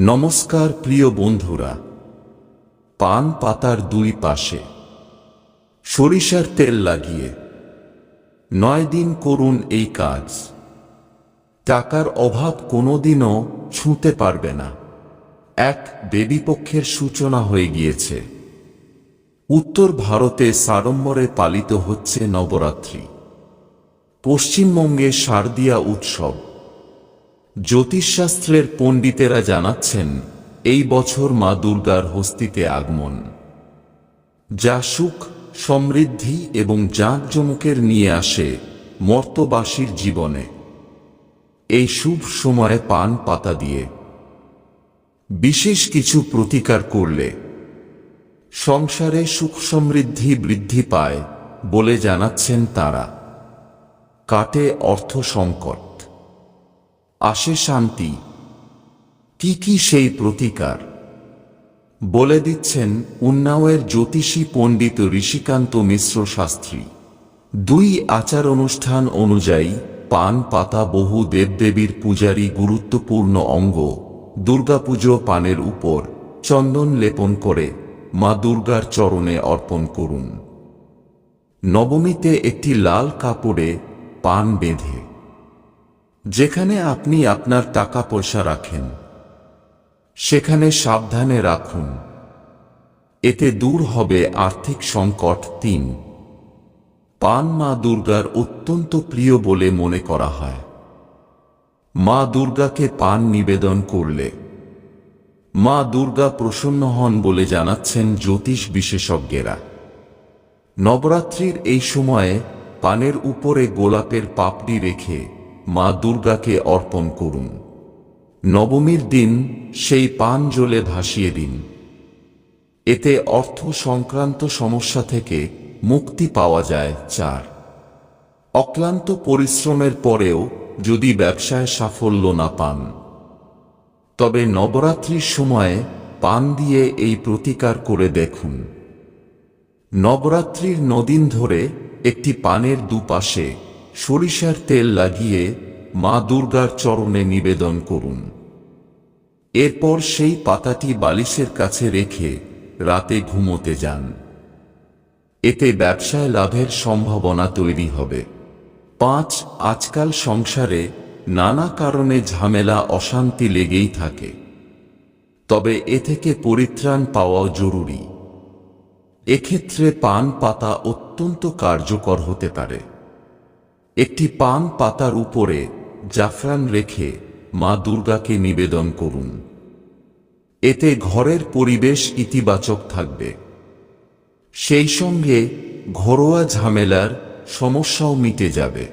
নমস্কার প্রিয় বন্ধুরা, পান পাতার দুই পাশে সরিষার তেল লাগিয়ে নয় দিন করুন এই কাজ। টাকার অভাব কোনোদিনও ছুঁতে পারবে না। এক দেবীপক্ষের সূচনা হয়ে গিয়েছে। উত্তর ভারতে সাড়ম্বরে পালিত হচ্ছে নবরাত্রি। পশ্চিমবঙ্গে শারদীয়া উৎসব। জ্যোতিষশাস্ত্রের পণ্ডিতেরা জানাচ্ছেন, এই বছর মা দুর্গার হস্তিতে আগমন। যা সুখ, সমৃদ্ধি এবং জাঁকজমকের নিয়ে আসে মর্তবাসীর জীবনে। এই শুভ সময়ে পান পাতা দিয়ে। বিশেষ কিছু প্রতিকার করলে সংসারে সুখ সমৃদ্ধি বৃদ্ধি পায় বলে জানাচ্ছেন তারা। কাটে অর্থ সংকট। আসে শান্তি। কি কি সেই প্রতিকার? বলে দিচ্ছেন উন্নাওয়ের জ্যোতিষী পণ্ডিত ঋষিকান্ত মিশ্র শাস্ত্রী। দুই আচার অনুষ্ঠান অনুযায়ী পান পাতা বহু দেবদেবীর পূজারই গুরুত্বপূর্ণ অঙ্গ। দুর্গাপুজো পানের উপর চন্দন লেপন করে মা দুর্গার চরণে অর্পণ করুন। নবমীতে একটি লাল কাপড়ে পান বেঁধে যেখানে আপনি আপনার টাকা পয়সা রাখেন, সেখানে সাবধানে রাখুন। এতে দূর হবে আর্থিক সংকট তিন। পান মা দুর্গার অত্যন্ত প্রিয় বলে মনে করা হয়। মা দুর্গাকে পান নিবেদন করলে। মা দুর্গা প্রসন্ন হন বলে জানাচ্ছেন জ্যোতিষ বিশেষজ্ঞেরা। নবরাত্রির এই সময়ে পানের উপরে গোলাপের পাপড়ি রেখে মা দুর্গাকে অর্পণ করুন। নবমীর দিন সেই পান জলে ভাসিয়ে দিন। এতে অর্থ সংক্রান্ত সমস্যা থেকে মুক্তি পাওয়া যায় চার। অক্লান্ত পরিশ্রমের পরেও যদি ব্যবসায় সাফল্য না পান। তবে নবরাত্রির সময়ে পান দিয়ে এই প্রতিকার করে দেখুন। নবরাত্রির নদিন ধরে একটি পানের দুপাশে সরিষার তেল লাগিয়ে মা দুর্গার চরণে নিবেদন করুন। এরপর সেই পাতাটি বালিশের কাছে রেখে রাতে ঘুমোতে যান। এতে ব্যবসায় লাভের সম্ভাবনা তৈরি হবে। পাঁচ, আজকাল সংসারে নানা কারণে ঝামেলা, অশান্তি লেগেই থাকে। তবে এ থেকে পরিত্রাণ পাওয়া জরুরি। এক্ষেত্রে পান পাতা অত্যন্ত কার্যকর হতে পারে। একটি পান পাতার উপরে জাফরান রেখে মা দুর্গাকে নিবেদন করুন। এতে ঘরের পরিবেশ ইতিবাচক থাকবে। সেই সঙ্গে ঘরোয়া ঝামেলার সমস্যাও মিটে যাবে।